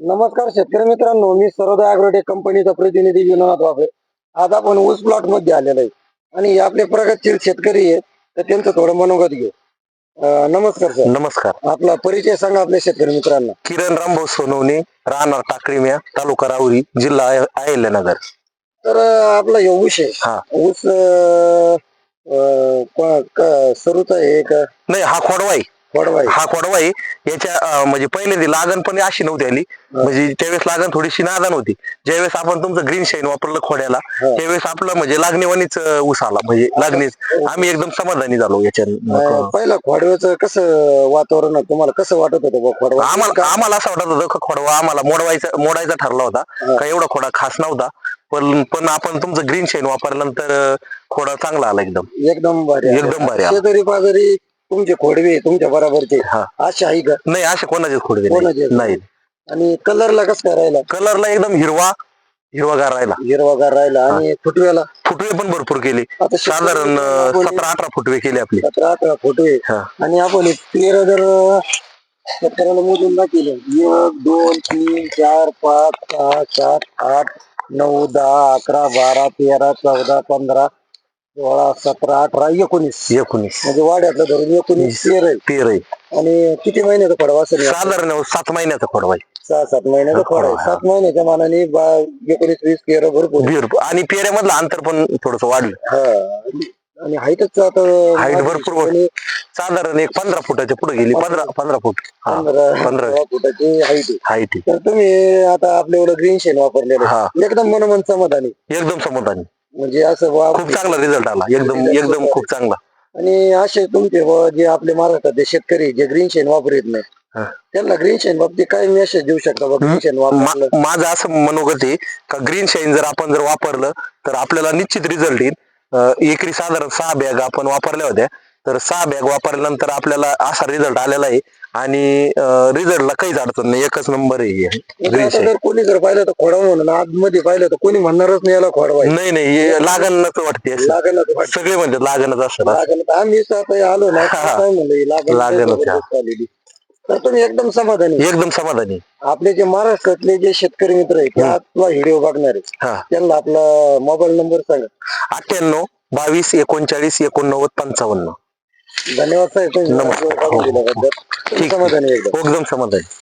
नमस्कार शेतकरी मित्रांनो मी सरोदय अॅग्रोटेक कंपनीचा प्रतिनिधी विनोद वाफे. आज आपण ऊस प्लॉटमध्ये आलेलो आहे. आणि आपले प्रगतशील शेतकरी आहेत तर त्यांचं थोडं मनोगत घेऊ. अं, नमस्कार सर. नमस्कार. आपला परिचय सांगा आपल्या शेतकरी मित्रांना. किरण रामभाऊ सोनवणे राहणार टाकळीम्या तालुका राहुरी जिल्हा अय- अहिल्यानगर. तर अं, आपला हे ऊस आहे. हा. ऊस अं, अं, को- क- सरूचा आहे का नाही हा खोडवाई. आहे हा खोडवाई याच्या म्हणजे पहिल्यांदा लागण पण अशी नव्हती आली. म्हणजे त्यावेळेस लागण थोडीशी नादान होती ज्यावेळेस आपण तुमचं ग्रीन शाईन वापरलं खोड्याला. त्यावेळेस आपलं म्हणजे लागणीवाणीच अं, ऊस आला. म्हणजे लागणीच. आम्ही एकदम समाधानी झालो याच्या पहिला खोडव्याचं कसं वातावरण? तुम्हाला कसं वाटत होतं बा खोडवा? आम्हाला आम्हाला असं वाटत होतं का खोडवा आम्हाला मोडवायचा मोडायचा ठरला होता. का एवढा खोडा खास नव्हता. पण पण आपण तुमचं ग्रीन शाईन वापरल्यानंतर खोडा चांगला आला एकदम. एकदम भारी. एकदम भारी. शेजारी पाजारी तुमचे खोडवे तुमच्या बरोबरचे हा. असे आहे का? नाही असे कोणाचेच खोडवे नाही. नाही. आणि कलरला कसं काय राहिला? कलरला एकदम हिरवा हिरवागार राहिला. हिरवागार राहिला. आणि फुटव्याला? फुटवे पण भरपूर केले. आता साधारण सतरा अठरा फुटवे केले आपले. सतरा अठरा फुटवे. हा. आणि आपण हे पेर जर शेतकऱ्याला मोजून दाखिले एक दोन तीन चार पाच सहा सात आठ नऊ दहा अकरा बारा तेरा चौदा पंधरा सोळा सतरा अठरा एकोणीस एकोणीस म्हणजे वाड्यातलं धरून एकोणीस पेर आहे पेर आहे आणि किती महिन्याचा पडवा असेल या? साधारण सात महिन्याचा खोडवा आहे सहा सात महिन्याचा हा, फळ आहे हा. सात महिन्याच्या मानाने बा- एकोणीस वीस पेर भरपूर. भरपूर आणि पेऱ्यामधलं अंतर पण थोडस वाढलं हा. आणि हाईटच आता Height भरपूर. आणि साधारण एक पंधरा फुटाच्या पुढे गेली पंधरा पंधरा फूट हा पंधरा पंधरा. सोळा फुटाची हाईट आहे हाईट. तर तुम्ही आता आपल्या एवढं ग्रीन शेन वापरलेलं हा आहे. एकदम मनोमन समाधानी एकदम समाधानी म्हणजे असं वा खूप चांगला रिझल्ट आला. एकदम एकदम खूप चांगला. आणि असे तुमचे व जे आपले महाराष्ट्रातले शेतकरी जे ग्रीन शेन वापरत नाही. त्यांना ग्रीन शेन बाबतीत काय मेसेज देऊ शकता ग्रीन वापरलं. माझं असं मनोगत आहे का ग्रीन शाईन जर आपण जर वापरलं तर आपल्याला निश्चित रिझल्ट येईल. एकरी साधारण सहा बॅग आपण वापरल्या होत्या. तर सहा बॅग वापरल्यानंतर आपल्याला असा रिझल्ट आलेला आहे. आणि रिझल्टला काहीच अडचण नाही एकच नंबर आहे ग्रीन आता शाईन जर कोणी जर पाहिलं तर खोडा म्हणून आतमध्ये पाहिलं तर कोणी म्हणणारच नाही याला खोडवा आहे. नाही नाही हे लागणच वाटते असं. लागणच वाटतं. सगळे म्हणतात लागणच असं लागण तर आम्हीच आता आलो ना हा. काय म्हणलं ही जबरदस्त आलेली. तर तुम्ही एकदम समाधानी एकदम समाधानी आपले जे महाराष्ट्रातले जे शेतकरी मित्र आहेत ते आपला व्हिडिओ बघणार आहेत हा त्यांना आपला मोबाईल नंबर सांगा अठ्ठ्याण्णव बावीस एकोणचाळीस एकोणनव्वद पंचावन्न धन्यवाद साहेब तुम्ही नमस्कार. व्हिडिओ बघून दिल्याबद्दल. तुम्ही ठीक. समाधानी